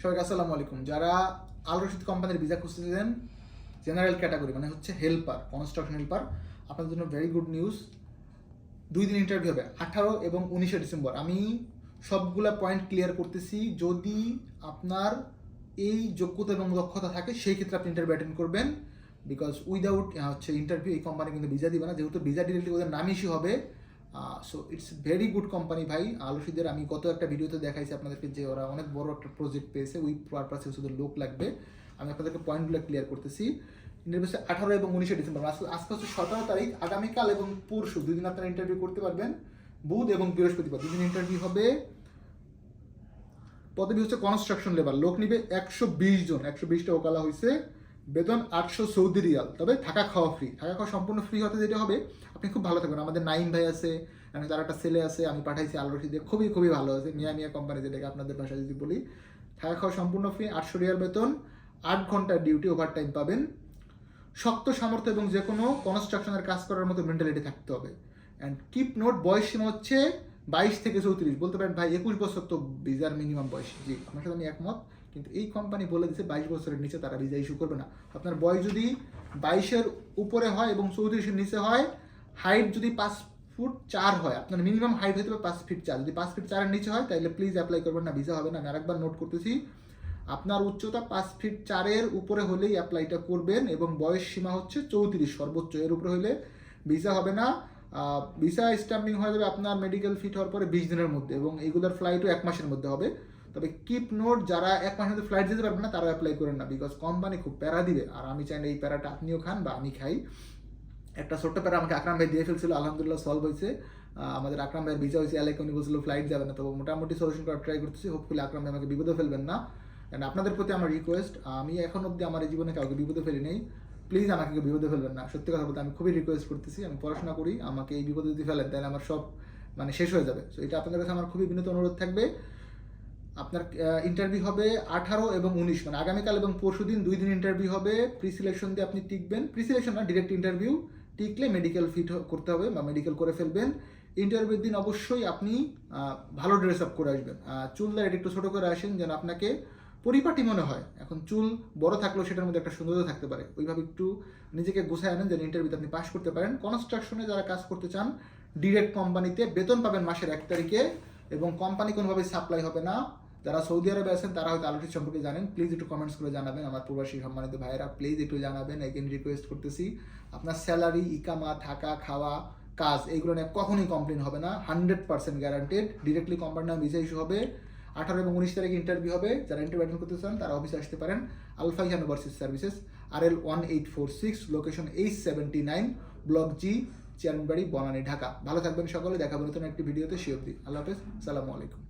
সবাইকে আসসালামু আলাইকুম। যারা আল রশিদ কোম্পানির ভিসা খুঁজতেছেন জেনারেল ক্যাটাগরি মানে হচ্ছে হেল্পার কনস্ট্রাকশন হেল্পার আপনাদের জন্য ভেরি গুড নিউজ দুই দিন ইন্টারভিউ হবে, আঠারো এবং উনিশে ডিসেম্বর। আমি সবগুলা পয়েন্ট ক্লিয়ার করতেছি, যদি আপনার এই যোগ্যতা এবং দক্ষতা থাকে, সেই ক্ষেত্রে আপনি ইন্টারভিউ অ্যাটেন্ড করবেন। বিকজ উইদাউট হচ্ছে ইন্টারভিউ এই কোম্পানি কিন্তু ভিসা দিবে না। যেহেতু ভিসা ডিরেক্টলি ওদের নাম ইস্যু হবে so it's very good company ভাই। আলসিদের আমি গত একটা ভিডিওতে দেখাইছি আপনাদেরকে যে ওরা অনেক বড় একটা প্রজেক্ট পেয়েছে। ওই পারপাসে শুধু লোক লাগবে। আমি আপনাদেরকে পয়েন্টগুলো ক্লিয়ার করতেছি। ইন্টারভিউ আঠারো এবং উনিশে ডিসেম্বর। আজকে হচ্ছে সতেরো তারিখ। আগামীকাল এবং পরশু দুদিন আপনারা ইন্টারভিউ করতে পারবেন। বুধ এবং বৃহস্পতিবার দুদিন ইন্টারভিউ হবে। পদবি হচ্ছে কনস্ট্রাকশন লেবার লোক নিবে একশো বিশ জন। একশো বিশটা ওকালা হয়েছে বেতন আটশো সৌদি রিয়াল, তবে থাকা খাওয়া ফ্রি থাকা খাওয়া সম্পূর্ণ ফ্রি হতে যেটা হবে, আপনি খুব ভালো থাকবেন। আমাদের নাইম ভাই আছে, আমি তার একটা ছেলে আছে, আমি পাঠাইছি আল রশিদে খুবই খুবই ভালো আছে, মিয়া মিয়া কোম্পানি যেটাকে আপনাদের ভাষায় যদি বলি। থাকা খাওয়া সম্পূর্ণ ফ্রি আটশো রিয়াল বেতন, আট ঘণ্টার ডিউটি ওভার টাইম পাবেন। শক্ত সামর্থ্য এবং যে কোনো কনস্ট্রাকশনের কাজ করার মতো মেন্টালিটি থাকতে হবে। অ্যান্ড কিপ নোট বয়স সীমা হচ্ছে বাইশ থেকে চৌত্রিশ। বলতে পারেন, ভাই, একুশ বছর তো ভিসার মিনিমাম বয়স। জি, আপনার সাথে আমি একমত। কিন্তু এই কোম্পানি বলে দিচ্ছে বাইশ বছরের নিচে তারা ভিসা ইস্যু করবে না। আপনার বয়স যদি বাইশের উপরে হয় এবং চৌত্রিশের নিচে হয় হাইট যদি পাঁচ ফুট চার হয়, আপনার মিনিমাম হাইট হতে হবে পাঁচ ফিট চার। যদি পাঁচ ফিট চারের নিচে হয় তাহলে প্লিজ অ্যাপ্লাই করবেন না ভিসা হবে না। আমি আরেকবার নোট করতেছি, আপনার উচ্চতা পাঁচ ফিট চারের উপরে হলেই অ্যাপ্লাইটা করবেন এবং বয়স সীমা হচ্ছে চৌত্রিশ, সর্বোচ্চ এর উপরে হলে ভিসা হবে না। ভিসা স্ট্যাম্পিং হয়ে যাবে আপনার মেডিকেল ফিট হওয়ার পরে বিশ দিনের মধ্যে এবং এইগুলোর ফ্লাইটও এক মাসের মধ্যে হবে। তবে কিপ নোট যারা এক মাসের মধ্যে ফ্লাইট যেতে পারবে না তারা অ্যাপ্লাই করেন না বিকজ কোম্পানি খুব প্যারা দিবে। আর আমি চাই না এই প্যারাটা আপনিও খান বা আমি খাই। একটা ছোট্ট প্যারা আমাকে আকরাম ভাই দিয়ে ফেলছিল, আলহামদুলিল্লাহ সলভ হয়েছে। আমাদের আকরাম ভাইয়ের ভিসা হয়েছে এলাকা উনি বলছিল ফ্লাইট যাবে না, তো মোটামুটি সলিউশন করার ট্রাই করতেছি। হোপফুলি আকরাম ভাই আমাকে বিপদে ফেলবেন না। And আপনাদের প্রতি আমার রিকোয়েস্ট আমি এখন অবধি আমার এই জীবনে কাউকে বিপদে ফেলি নেই। প্লিজ আমাকে কেউ বিপদে ফেলবেন না। সত্যি কথা বলতে আমি খুবই রিকোয়েস্ট করতেছি, আমি পড়াশোনা করি, আমাকে এই বিপদে যদি ফেলেন তাহলে আমার সব মানে শেষ হয়ে যাবে। সো এটা আপনাদের কাছে আমার খুবই বিনীত অনুরোধ থাকবে। আপনার ইন্টারভিউ হবে আঠারো এবং উনিশ মানে আগামীকাল এবং পরশু দিন দুই দিন ইন্টারভিউ হবে। প্রি সিলেকশন দিয়ে আপনি টিকবেন। প্রি সিলেকশন না ডিরেক্ট ইন্টারভিউ টিকলে মেডিকেল ফিট করতে হবে বা মেডিকেল করে ফেলবেন। ইন্টারভিউর দিন অবশ্যই আপনি ভালো ড্রেস আপ করে আসবেন। চুল দাঁড়িয়ে একটু ছোটো করে আসেন যেন আপনাকে পরিপাটি মনে হয়। এখন চুল বড় থাকলেও সেটার মধ্যে একটা সৌন্দর্য থাকতে পারে। ওইভাবে একটু নিজেকে গোছায় আনেন যেন ইন্টারভিউতে আপনি পাস করতে পারেন। কনস্ট্রাকশনে যারা কাজ করতে চান ডিরেক্ট কোম্পানিতে বেতন পাবেন মাসের এক তারিখে এবং কোম্পানি কোনোভাবে সাপ্লাই হবে না। যারা সৌদি আরবে আছেন, তারা হয়তো আলোটির সম্পর্কে জানেন। প্লিজ একটু কমেন্টস করে জানাবেন আমার প্রবাসী সম্মানিত ভাইয়েরা। প্লিজ একটু জানাবেন এগেন রিকোয়েস্ট করতেছি। আপনার স্যালারি ইকামা, থাকা, খাওয়া, কাজ, এইগুলো নিয়ে কখনোই কমপ্লেন হবে না। হান্ড্রেড পার্সেন্ট গ্যারান্টেড ডিরেক্টলি কোম্পানির নাম ইস্যু হবে। আঠারো এবং উনিশ তারিখে ইন্টারভিউ হবে। যারা ইন্টারভিউ অ্যাটেন্ড করতে চান, তারা অফিসে আসতে পারেন। Al Faihan overseas services R L one eight four six location eight seventy nine block G Chairmanbari Banani Dhaka ভালো থাকবেন সকলে। দেখাবো নতুন একটি ভিডিওতে। সে অবধি। আল্লাহ হাফেজ। সালামু আলাইকুম।